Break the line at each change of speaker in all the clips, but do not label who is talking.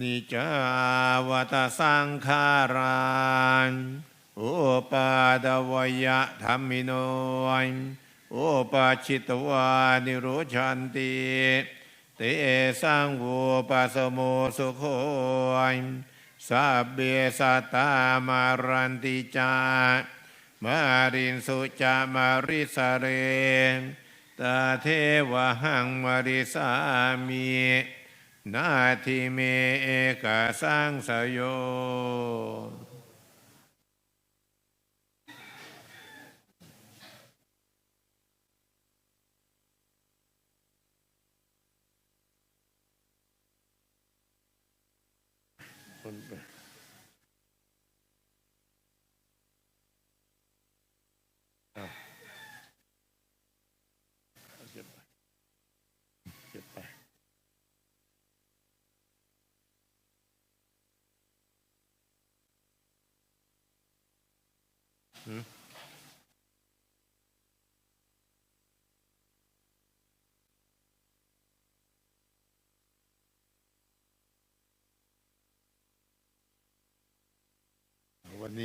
นิจาวัตสังขารังอุปาดวยะธรรมิโนอุปาชิตวานิโรชันติเตสังวูปัสโมสุโคยสัพเบสัตตามารันติจามารินสุจามาริสเรตาเทวหังมาริสามี นาทิเมเอกสังสยโย คนไปเอาเอาเก็บไปเก็บไป วันน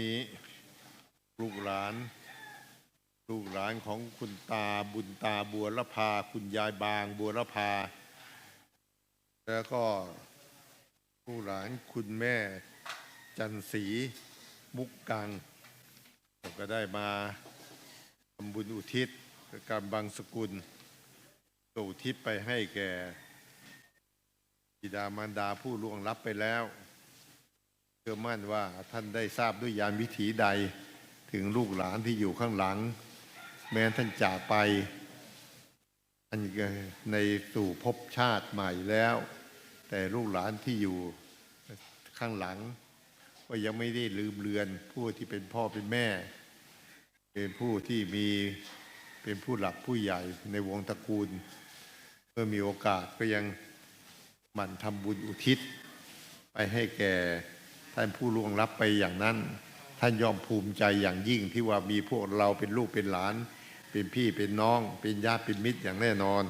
ี้ลูกหลาน ลูกหลานของคุณตาบุญตาบัวละพา คุณยายบางบัวละพา แล้วก็ลูกหลานคุณแม่จันสีมุกกัง ก็ได้มาทำบุญอุทิศการบางสกุลก็อุทิศไปให้แก่บิดามารดาผู้ล่วงลับไปแล้วเชื่อมั่นว่าท่านได้ทราบด้วยยานวิถีใดถึงลูกหลานที่อยู่ข้างหลัง แม้ท่านจากไปท่านในสู่ภพชาติใหม่แล้ว แต่ลูกหลานที่อยู่ข้างหลัง ก็ยังไม่ได้ลืมเลือนผู้ที่เป็นพ่อเป็นแม่ เป็นผู้ที่มีเป็นผู้หลักผู้ใหญ่ในวงตระกูล เมื่อมีโอกาสก็ยังหมั่นทำบุญอุทิศ ไปให้แก่ท่านผู้ล่วงลับไปอย่างนั้น ท่านยอมภูมิใจอย่างยิ่งที่ว่ามีพวกเราเป็นลูกเป็นหลาน เป็นพี่เป็นน้อง เป็นญาติเป็นมิตรอย่างแน่นอน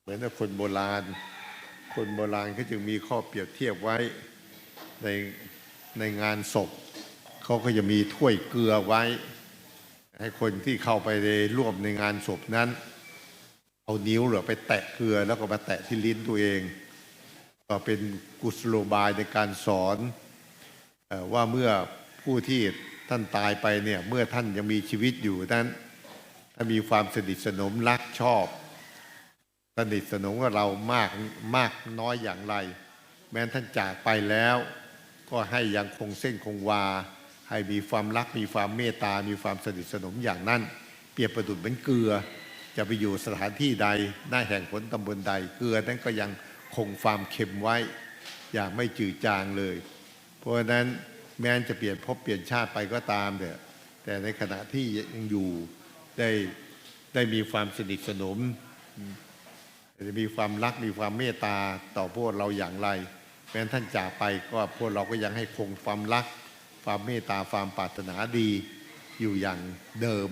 เหมือนกับคนโบราณ คนโบราณเขาจึงมีข้อเปรียบเทียบไว้ในในงานศพเขาก็จะมีถ้วยเกลือไว้ ให้คนที่เข้าไปในร่วมในงานศพนั้น เอานิ้วหรือไปแตะเกลือแล้วก็มาแตะที่ลิ้นตัวเอง ก็เป็นกุศโลบายในการสอนว่าเมื่อผู้ที่ท่านตายไปเนี่ยเมื่อท่านยังมีชีวิตอยู่นั้นถ้ามีความสนิทสนมรักชอบ สนิทสนมกับเรามากมากน้อยอย่างไร แม้ท่านจากไปแล้ว ก็ให้ยังคงเส้นคงวา ให้มีความรักมีความเมตตา มีความสนิทสนมอย่างนั้น เปรียบประดุจเหมือนเกลือ จะไปอยู่สถานที่ใดหน้าแห่งผลตำบลใด เกลือนั้นก็ยังคงความเค็มไว้ อย่างไม่จืดจางเลย เพราะฉะนั้นแม้นจะเปลี่ยนภพเปลี่ยนชาติไปก็ตามเถอะแต่ในขณะที่ยังอยู่ได้ได้มีความสนิทสนมจะมีความรักมีความเมตตาต่อพวกเราอย่างไร แม้ท่านจากไปก็พวกเราก็ยังให้คงความรัก ความเมตตาความปรารถนาดีอยู่อย่างเดิม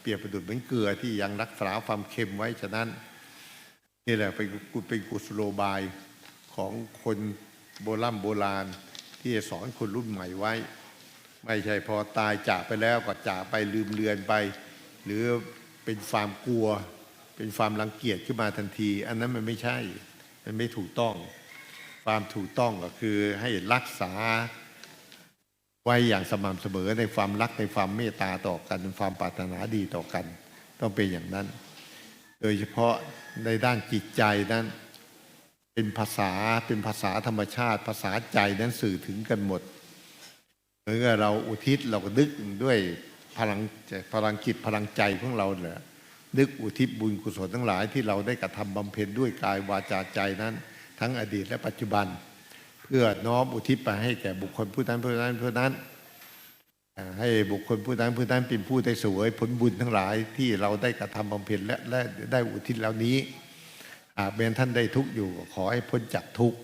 เปรียบประดุจเหมือนเกลือที่ยังรักษาความเค็มไว้ฉะนั้น นี่แหละเป็นกุเป็นกุศโลบายของคนโบราณโบราณ ที่จะสอนคนรุ่นใหม่ไว้ ไม่ใช่พอตายจากไปแล้วก็จากไปลืมเลือนไป หรือเป็นความกลัว เป็นความรังเกียจขึ้นมาทันที อันนั้นมันไม่ใช่มันไม่ถูกต้อง ความถูกต้องก็คือให้รักษา ไว้อย่างสม่ำเสมอในความรักในความเมตตาต่อกันในความปรารถนาดีต่อกัน ต้องเป็นอย่างนั้น โดยเฉพาะในด้านจิตใจนั้น เป็นภาษาเป็นภาษาธรรมชาติ ภาษาใจนั้นสื่อถึงกันหมดเหมือนกับเราอุทิศเราก็นึกด้วยพลังใจพลังจิตพลังใจของเราแหละนึกอุทิศบุญกุศลทั้งหลายที่เราได้กระทำบำเพ็ญด้วยกายวาจาใจนั้น ทั้งอดีตและปัจจุบัน พื่อน้อมอุทิศไปให้แก่บุคคลผู้นั้นผู้นั้นผู้นั้น ให้บุคคลผู้นั้นผู้นั้นเป็นผู้ได้สวยผลบุญทั้งหลายที่เราได้กระทำบำเพ็ญและและได้อุทิศแล้วนี้หากแม้ท่านได้ทุกข์อยู่ก็ขอให้พ้นจากทุกข์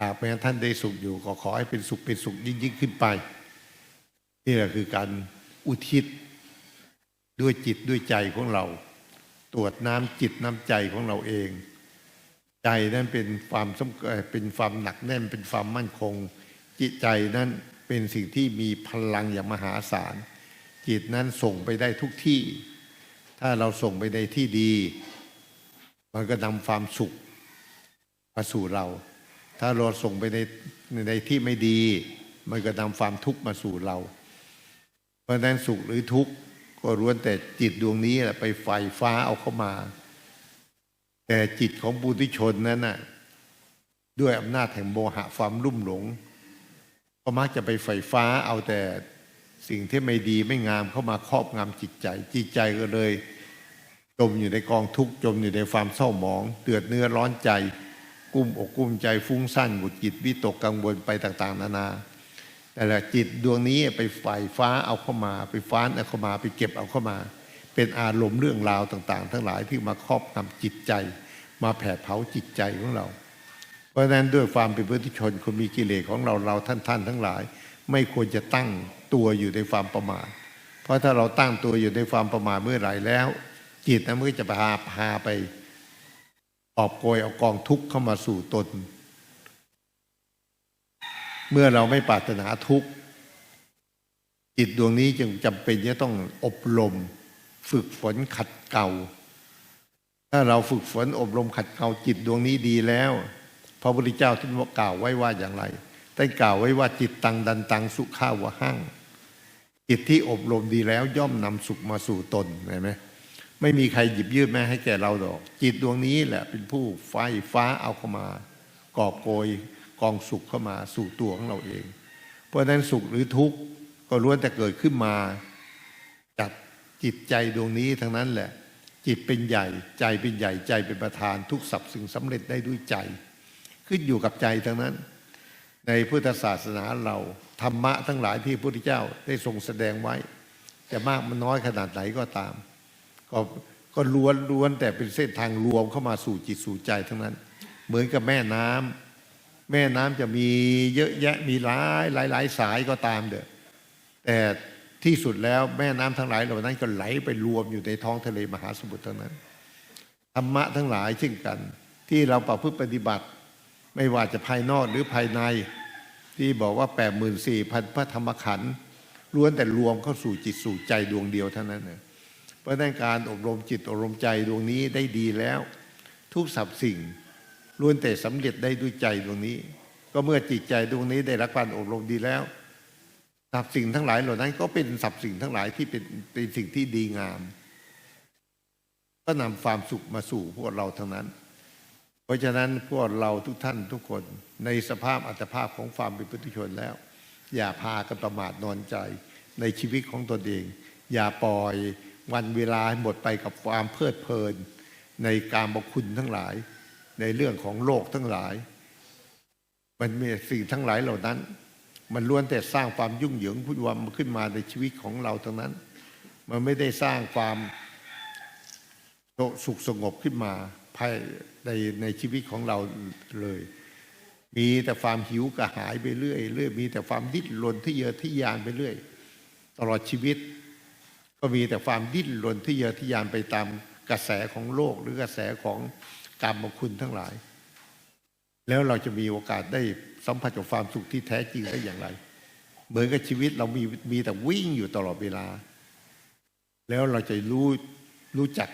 หากแม้ท่านได้สุขอยู่ก็ขอให้เป็นสุขเป็นสุขยิ่งยิ่งขึ้นไป นี่แหละคือการอุทิศด้วยจิตด้วยใจของเรา ตรวจน้ำจิตน้ำใจของเราเอง ใจนั้นเป็นความสำเอ่อเป็นความหนักแน่นเป็นความมั่นคง จิตใจนั้นเป็นสิ่งที่มีพลังอย่างมหาศาล จิตนั้นส่งไปได้ทุกที่ ถ้าเราส่งไปในที่ดี มันก็นำความสุขมาสู่เรา ถ้าเราส่งไปในในที่ไม่ดี มันก็นำความทุกข์มาสู่เรา เพราะนั้นสุขหรือทุกข์ก็ล้วนแต่จิตดวงนี้แหละไปไฟฟ้าเอาเข้ามา แต่จิตของบุตุชนนั้นน่ะด้วยอำนาจแห่งโมหะความรุ่มหลงก็มักจะไปไฟฟ้าเอาแต่สิ่งที่ไม่ดีไม่งามเข้ามาครอบงำจิตใจ จิตใจก็เลย จมอยู่ในกองทุกข์จมอยู่ในความเศร้าหมอง เดือดเนื้อร้อนใจ กุ้มอกกุ้มใจฟุ้งซ่านหงุดหงิดวิตกกังวลไปต่าง ๆ นานา แต่ละจิตดวงนี้ไปไฟฟ้าเอาเข้ามา ไปฟ้านเอาเข้ามา ไปเก็บเอาเข้ามา เป็นอารมณ์เรื่องราวต่าง ๆ ทั้งหลายที่มาครอบงำจิตใจ มาแผดเผาจิตใจของเรา เพราะฉะนั้นด้วยความเป็นพุทธชนคนมีกิเลสของเราเราท่านท่านทั้งหลาย ไม่ควรจะตั้งตัวอยู่ในความประมาทเพราะถ้าเราตั้งตัวอยู่ในความประมาทเมื่อไหร่แล้ว จิตนั้นมันก็จะพาพาไปออบโกยเอากองทุกข์เข้ามาสู่ตน เมื่อเราไม่ปรารถนาทุกข์จิตดวงนี้จึงจำเป็นจะต้องอบรม ฝึกฝนขัดเกลาถ้าเราฝึกฝนอบรมขัดเกลาจิตดวงนี้ดีแล้ว พระพุทธเจ้าท่านกล่าวไว้ว่าอย่างไรท่านกล่าวไว้ว่าจิตตังดันตังสุข้าวะหั่งจิตที่อบรมดีแล้วย่อมนำสุขมาสู่ตนเห็นไหมไม่มีใครหยิบยื่นแม่ให้แก่เราดอก จิตดวงนี้แหละเป็นผู้ไฟฟ้าเอาเข้ามากอบโกยกองสุขเข้ามาสู่ตัวของเราเอง เพราะฉะนั้นสุขหรือทุกข์ก็ล้วนแต่เกิดขึ้นมาจาก จิตใจดวงนี้ทั้งนั้นแหละ จิตเป็นใหญ่ใจเป็นใหญ่ใจเป็นประธาน ทุกสับสิ่งสำเร็จได้ด้วยใจ ขึ้นอยู่กับใจทั้งนั้น ในพุทธศาสนาเราธรรมะทั้งหลายที่พระพุทธเจ้าได้ทรงแสดงไว้ จะมากมันน้อยขนาดไหนก็ตาม ก็ก็ล้วนล้วนแต่เป็นเส้นทางรวมเข้ามาสู่จิตสู่ใจทั้งนั้น เหมือนกับแม่น้ำแม่น้ำจะมีเยอะแยะมีหลายหลายหลายสายก็ตามเด้อแต่ ที่สุดแล้วแม่น้ำทั้งหลายเหล่านั้นก็ไหลไปรวมอยู่ในท้องทะเลมหาสมุทรทั้งนั้นธรรมะทั้งหลายเช่นกัน ที่เราประพฤติปฏิบัติ ไม่ว่าจะภายนอกหรือภายใน ที่บอกว่า 8 4 0 0 0พันพระธรรมขันธ์ล้วนแต่รวมเข้าสู่จิตสู่ใจดวงเดียวเท่านั้นเองเพราะนั้นการอบรมจิตอบรมใจดวงนี้ได้ดีแล้ว ทุกสรรพสิ่งล้วนแต่สำเร็จได้ด้วยใจดวงนี้ ก็เมื่อจิตใจดวงนี้ได้รับการอบรมดีแล้ว สรรพสิ่งทั้งหลายเหล่านั้น ก็เป็นสรรพสิ่งทั้งหลายที่เป็นเป็นสิ่งที่ดีงาม ก็นำความสุขมาสู่พวกเราทั้งนั้น เพราะฉะนั้นพวกเราทุกท่านทุกคนในสภาพอัตภาพของความเป็นปุถุชนแล้ว อย่าพากันประมาทนอนใจในชีวิตของตนเอง อย่าปล่อยวันเวลาให้หมดไปกับความเพลิดเพลิน ในการบคุณทั้งหลาย ในเรื่องของโลกทั้งหลาย มันมีสิ่งทั้งหลายเหล่านั้น มันล้วนแต่สร้างความยุ่งเหยิงพุ่นวามขึ้นมาในชีวิตของเราทั้งนั้น มันไม่ได้สร้างความสุขสงบขึ้นมาภายในในชีวิตของเราเลย มีแต่ความหิวกระหายไปเรื่อยเรื่อยมีแต่ความดิ้นรนที่เยอะที่ยานไปเรื่อย ตลอดชีวิต ก็มีแต่ความดิ้นรนที่เยอะที่ยานไปตามกระแสของโลกหรือกระแสของกรรมคุณทั้งหลาย แล้วเราจะมีโอกาสได้สัมผัสกับความสุขที่แท้จริงได้อย่างไร เหมือนกับชีวิตเรามีมีแต่วิ่งอยู่ตลอดเวลา แล้วเราจะรู้รู้จัก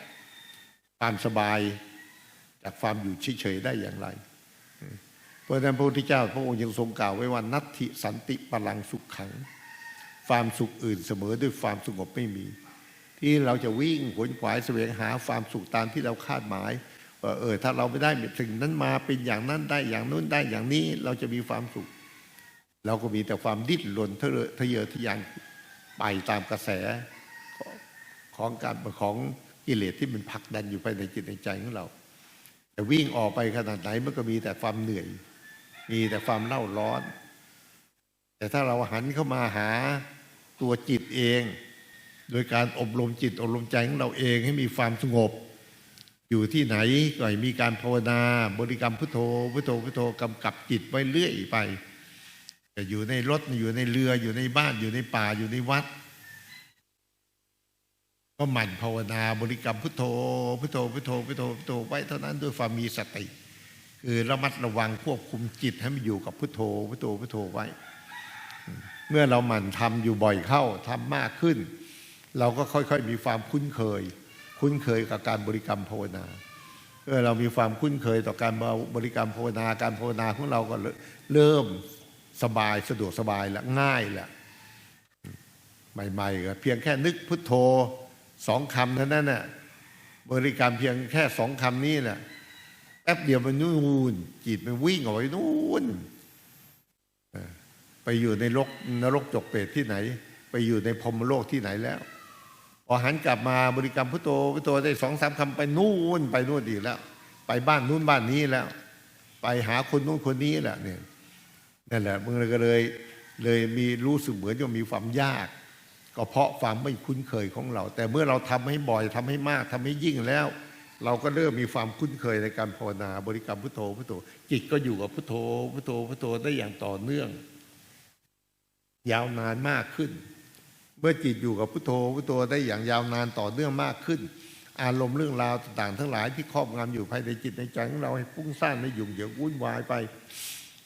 ความสบาย จากความอยู่เฉยๆได้อย่างไร เพราะฉะนั้นพระพุทธเจ้าพระองค์ยังทรงกล่าวไว้ว่านัตถิสันติพลังสุขขัง ความสุขอื่นเสมอด้วยความสงบไม่มี ที่เราจะวิ่งขวนขวายแสวงหาความสุขตามที่เราคาดหมาย ว่าเออถ้าเราไม่ได้สิ่งนั้นมาเป็นอย่างนั้นได้อย่างนู้นได้อย่างนี้เราจะมีความสุข เราก็มีแต่ความดิ้นรนทะเยอทะยานไปตามกระแสของการของกิเลสที่มันผลักดันอยู่ภายในจิตในใจของเรา แต่วิ่งออกไปขนาดไหนมันก็มีแต่ความเหนื่อย มีแต่ความเล่าร้อน แต่ถ้าเราหันเข้ามาหาตัวจิตเอง โดยการอบรมจิตอบรมใจของเราเองให้มีความสงบ อยู่ที่ไหนก็ให้มีการภาวนา บริกรรมพุทโธพุทโธพุทโธกำกับจิตไว้เรื่อยไปจะอยู่ในรถอยู่ในเรืออยู่ในบ้านอยู่ในป่าอยู่ในวัด ก็หมั่นภาวนาบริกรรมพุทโธพุทโธพุทโธพุทโธพุทโธไว้เท่านั้นด้วยความมีสติ คือระมัดระวังควบคุมจิตให้มันอยู่กับพุทโธพุทโธพุทโธไว้ เมื่อเราหมั่นทำอยู่บ่อยเข้าทำมากขึ้น เราก็ค่อยๆ มีความคุ้นเคย คุ้นเคยกับการบริกรรมภาวนาเมื่อเรามีความคุ้นเคยต่อการบริกรรมภาวนาการภาวนาของเราก็เริ่มสบายสะดวกสบายและง่ายแหละใหม่ๆก็เพียงแค่นึกพุทโธสองคำเท่านั้นน่ะบริกรรมเพียงแค่สองคำนี้แหละแป๊บเดียวมันนู่นจิตมันวิ่งออกไปนู่นไปอยู่ในรกนรกจกเปรตที่ไหน ไปอยู่ในพรมโลกที่ไหนแล้ว พอหันกลับมาบริกรรมพุทโธพุทโธได้สองสามคำไปนู่นไปนู่นอีกแล้ว ไปบ้านนู้นบ้านนี้แล้ว ไปหาคนนู้นคนนี้แหละเนี่ยนั่นแหละมึงก็เลยเลยมีรู้สึกเหมือนจะมีความยาก ก็เพราะความไม่คุ้นเคยของเรา แต่เมื่อเราทำให้บ่อยทำให้มากทำให้ยิ่งแล้ว เราก็เริ่มมีความคุ้นเคยในการภาวนาบริกรรมพุทโธพุทโธจิตก็อยู่กับพุทโธพุทโธพุทโธได้อย่างต่อเนื่อง ยาวนานมากขึ้น มื่อจิตอยู่กับพุทโธพุทโธได้อย่างยาวนานต่อเนื่องมากขึ้น อารมณ์เรื่องราวต่างๆทั้งหลายที่ครอบงำอยู่ภายในจิตในใจของเราให้ฟุ้งซ่านไม่ยุ่งเหยิงวุ่นวายไป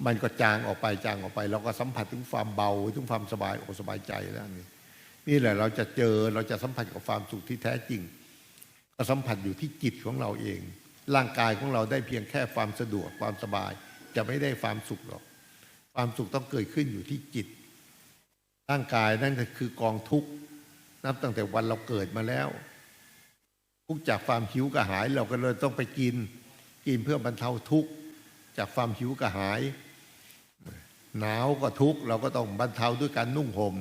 มันก็จางออกไปจางออกไป เราก็สัมผัสถึงความเบาถึงความสบายอกสบายใจแล้วนี่นี่แหละเราจะเจอเราจะสัมผัสกับความสุขที่แท้จริงก็สัมผัสอยู่ที่จิตของเราเอง ร่างกายของเราได้เพียงแค่ความสะดวกความสบาย จะไม่ได้ความสุขหรอก ความสุขต้องเกิดขึ้นอยู่ที่จิต ร่างกายนั่นคือกองทุกข์นับตั้งแต่วันเราเกิดมาแล้ว ทุกจากความหิวกระหายเราก็เลยต้องไปกิน กินเพื่อบรรเทาทุกข์จากความหิวกระหาย หนาวก็ทุกข์เราก็ต้องบรรเทาด้วยการนุ่งห่ม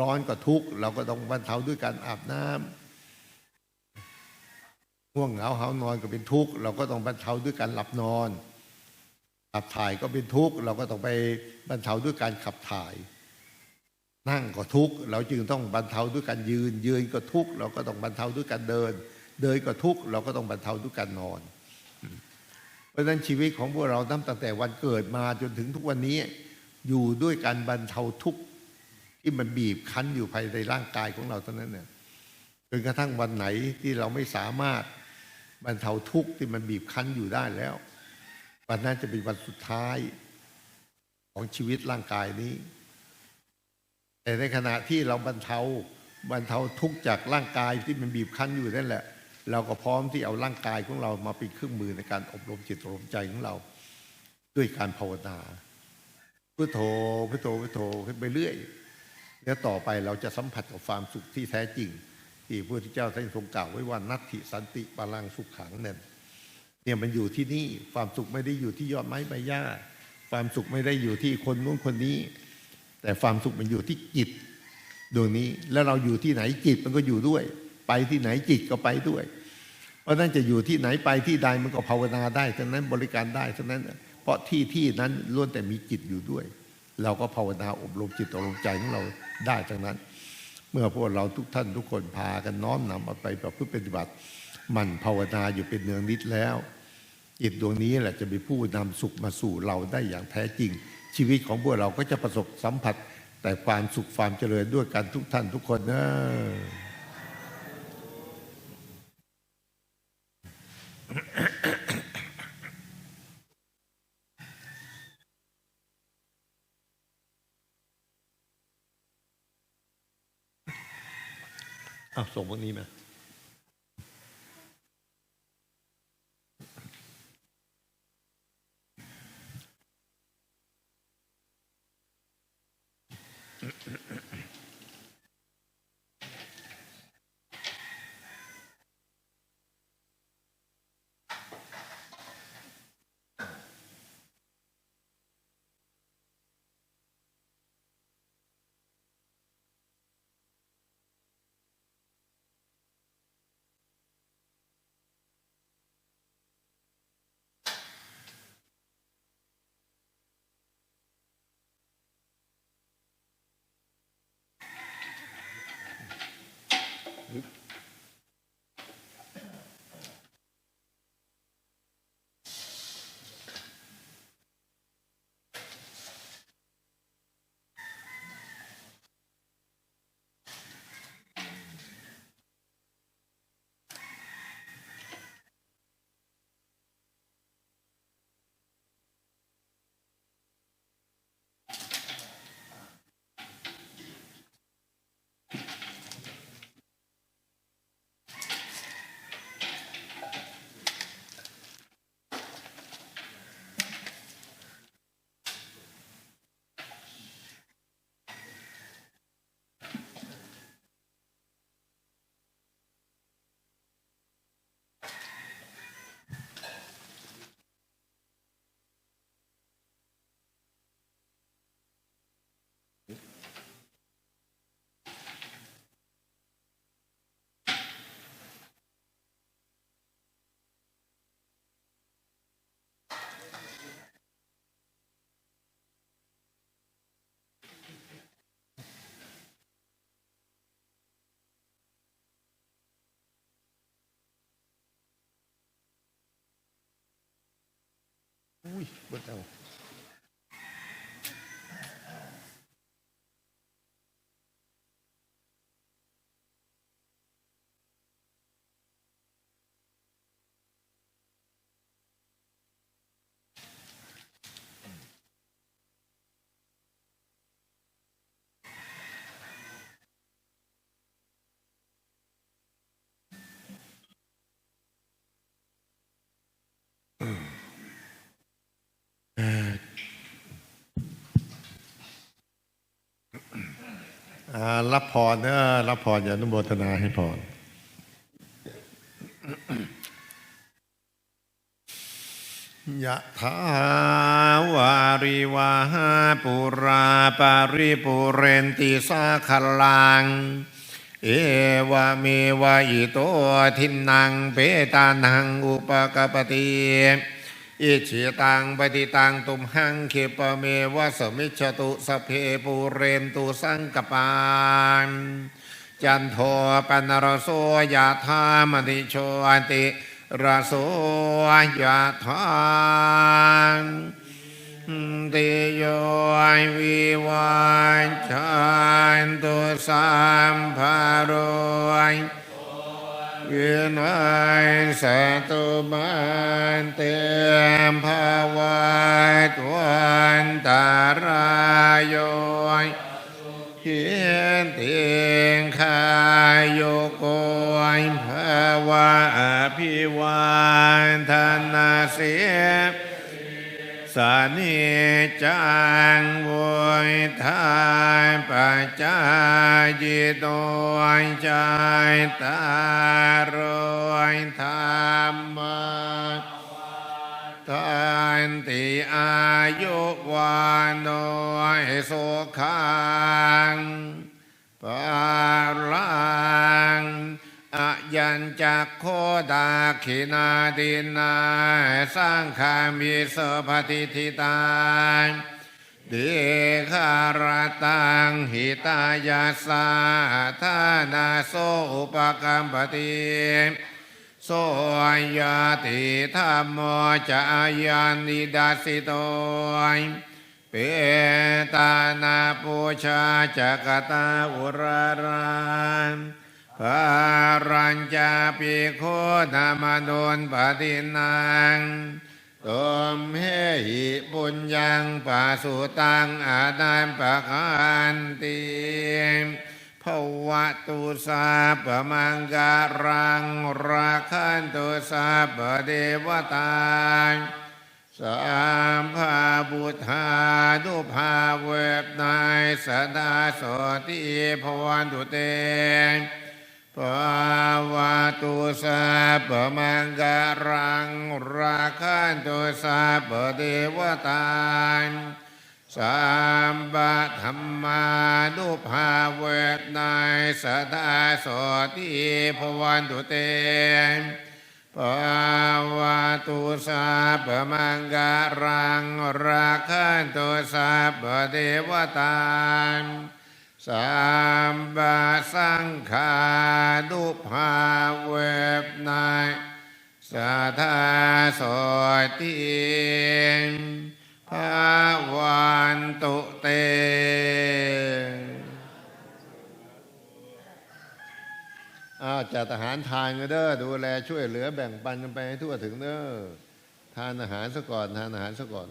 ร้อนก็ทุกข์เราก็ต้องบรรเทาด้วยการอาบน้ำง่วงเหงาหานอนก็เป็นทุกข์เราก็ต้องบรรเทาด้วยการหลับนอนขับถ่ายก็เป็นทุกข์เราก็ต้องไปบรรเทาด้วยการขับถ่าย นั่งก็ทุกข์เราจึงต้องบรรเทาด้วยการยืน ยืนก็ทุกข์เราก็ต้องบรรเทาด้วยการเดิน เดินก็ทุกข์เราก็ต้องบรรเทาด้วยการนอน เพราะฉะนั้นชีวิตของพวกเราตั้งแต่วันเกิดมาจนถึงทุกวันนี้ อยู่ด้วยการบรรเทาทุกข์ที่มันบีบคั้นอยู่ภายในร่างกายของเราเท่านั้นเนี่ยจนกระทั่งวันไหนที่เราไม่สามารถบรรเทาทุกข์ที่มันบีบคั้นอยู่ได้แล้ววันนั้นจะเป็นวันสุดท้ายของชีวิตร่างกายนี้ แต่ในขณะที่เราบรรเทาบรรเทาทุกข์จากร่างกายที่มันบีบคั้นอยู่นั่นแหละ เราก็พร้อมที่เอาร่างกายของเรามาเป็นเครื่องมือในการอบรมจิตอบรมใจของเรา ด้วยการภาวนาพุทโธพุทโธพุทโธขึ้นไปเรื่อย แล้วต่อไปเราจะสัมผัสกับความสุขที่แท้จริง ที่พระพุทธเจ้าท่านทรงกล่าวไว้ว่านัตถิสันติปาลังสุขขังเนี่ยเนี่ยมันอยู่ที่นี่ความสุขไม่ได้อยู่ที่ยอดไม้ใบหญ้า ความสุขไม่ได้อยู่ที่คนนู้นคนนี้ แต่ความสุขมันอยู่ที่จิตดวงนี้ แล้วเราอยู่ที่ไหนจิตมันก็อยู่ด้วย ไปที่ไหนจิตก็ไปด้วย เพราะนั้นจะอยู่ที่ไหนไปที่ใดมันก็ภาวนาได้ทั้งนั้นบริการได้ทั้งนั้น เพราะที่ที่นั้นล้วนแต่มีจิตอยู่ด้วย เราก็ภาวนาอบรมจิตอบรมใจของเราได้ทั้งนั้น เมื่อพวกเราทุกท่านทุกคนพากันน้อมนำเอาไปประพฤติปฏิบัติ มันภาวนาอยู่เป็นเนืองนิดแล้วจิตดวงนี้แหละจะเป็นผู้นำสุขมาสู่เราได้อย่างแท้จริง ชีวิตของพวกเราก็จะประสบสัมผัสแต่ความสุขความเจริญด้วยกันทุกท่านทุกคนนะอ้าวส่งพวกนี้มา
ยป รับพรเนอะรับพรอย่านุโมทนาให้พรยะถาวาริวาหาปุราปาริปุเรนติสาคลัง เอวะเมวะอิโตทินังเปตานังอุปกปติ อิชิตังปฏิตังตุมหังคิปเมวะสมิจตุสเพปุเรนตุสังกปานจันโทปนรโสยะธามติโชติรโสยะธามติโยวิวันชันตุสัมภารย ยินไว้สตุมันเตมภาวะตวันตารายโยเขียนเตียงคายโยโกยภาวะอภิวันธนาเสีย สานิจังวุยทายปัจจายจิตโตยใจตารยธรรมทานติอายุวันโนยสุขัง ญจักโคดาขินาดินาสร้างคามิสปฏิทิตาเดคารตังหิตายาสาธานาโสอุปกรรมปฏิโสยติธรรมโมจะยานิดาสิโตยเปตานาปูชาจักตาอุรารัน ภารัญจาปิโคธรรมโดนปฏินังตมเหหิปุญญังปาสุตังอาดานปะคันติภวะตุสาปมังการังราคันตุสาปเดวตาสามภาบุธาดุภาเวบนายสดาสติภวันตุเต ปมังการังราคันตุสาปเดวตานสามบะธรรมานุภาเวทนายสดาสติภวันตุเตภาวะตุสาปมังการังราคันตุสาปเดวตานสา เต อ้าวจัดอาหารทานกันเด้อดูแลช่วยเหลือแบ่งปันกันไปให้ทั่วถึงเด้อทานอาหารซะก่อน ทานอาหารซะก่อน